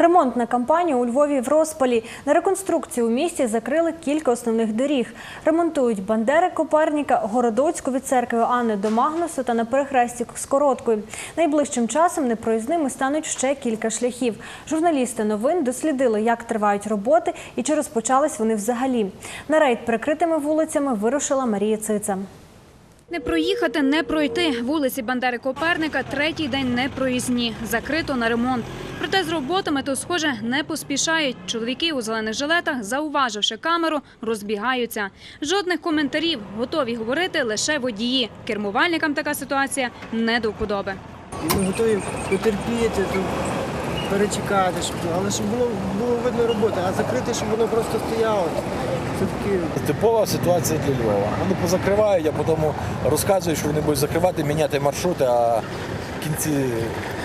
Ремонтна кампанія у Львові в розпалі. На реконструкцію у місті закрили кілька основних доріг. Ремонтують Бандери Коперніка, Городоцьку від церкви Анни до Магнусу та на перехресті з Короткою. Найближчим часом непроїзними стануть ще кілька шляхів. Журналісти новин дослідили, як тривають роботи і чи розпочались вони взагалі. На рейд перекритими вулицями вирушила Марія Циця. Не проїхати, не пройти. Вулиці Бандери Коперника третій день не проїзні. Закрито на ремонт. Проте з роботами то, схоже, не поспішають. Чоловіки у зелених жилетах, зауваживши камеру, розбігаються. Жодних коментарів. Готові говорити лише водії. Кермувальникам така ситуація не до вподоби. Ми готові потерпіти, перечекати, щоб, але щоб було, було видно роботи, а закрити, щоб воно просто стояло. Це такі Типова ситуація для Львова. Вони позакривають, а потім розказують, що вони будуть закривати, міняти маршрути, а кінці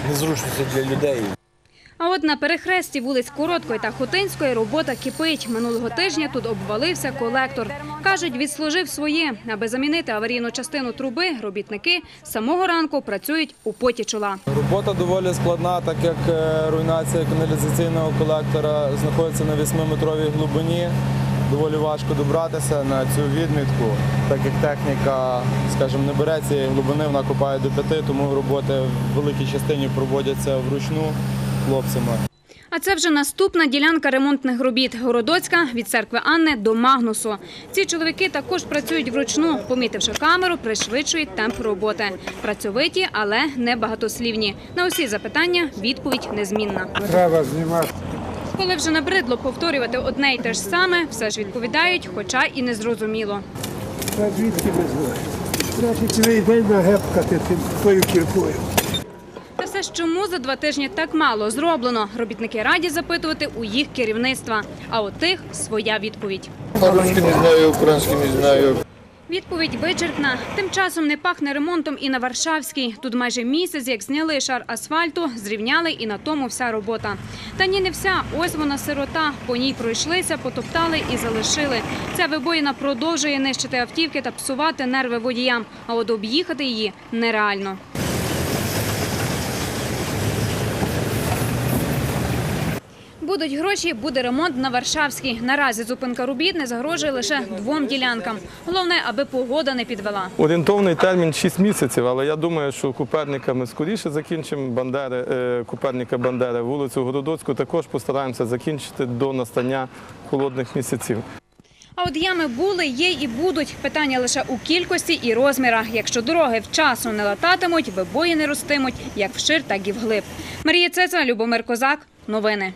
незручності для людей. А от на перехресті вулиць Короткої та Хотинської робота кипить. Минулого тижня тут обвалився колектор. Кажуть, відслужив своє. Аби замінити аварійну частину труби, робітники з самого ранку працюють у поті чола. Робота доволі складна, так як е, руйнація каналізаційного колектора знаходиться на 8-метровій глибині. Доволі важко добратися на цю відмітку, так як техніка, скажімо, не бере цієї глибини, вона копає до п'яти, тому роботи в великій частині проводяться вручну хлопцями. А це вже наступна ділянка ремонтних робіт. Городоцька від церкви Анни до Магнусу. Ці чоловіки також працюють вручну. Помітивши камеру, пришвидшують темп роботи. Працьовиті, але не багатослівні. На усі запитання відповідь незмінна. Треба знімати. Коли вже набридло повторювати одне й те ж саме, все ж відповідають, хоча і не зрозуміло. Та звідки ми знаємо? Треба цілий день нагепкати тим тою кіркою. Чому за два тижні так мало зроблено? Робітники раді запитувати у їх керівництва. А у тих своя відповідь. По-русски не знаю, украинский не знаю. Відповідь вичерпна. Тим часом не пахне ремонтом і на Варшавській. Тут майже місяць, як зняли шар асфальту, зрівняли і на тому вся робота. Та ні, не вся. Ось вона сирота. По ній пройшлися, потоптали і залишили. Ця вибоїна продовжує нищити автівки та псувати нерви водіям. А от об'їхати її нереально. Будуть гроші, буде ремонт на Варшавській. Наразі зупинка робіт не загрожує лише двом ділянкам. Головне, аби погода не підвела. Орієнтовний термін 6 місяців, але я думаю, що Куперника ми скоріше закінчимо. Бандери, е, Куперника Бандери, вулицю Городоцьку також постараємося закінчити до настання холодних місяців. А от ями були, є і будуть. Питання лише у кількості і розмірах. Якщо дороги вчасно не лататимуть, вибої не ростимуть як вшир, так і вглиб. Марія Цеца, Любомир Козак. Новини.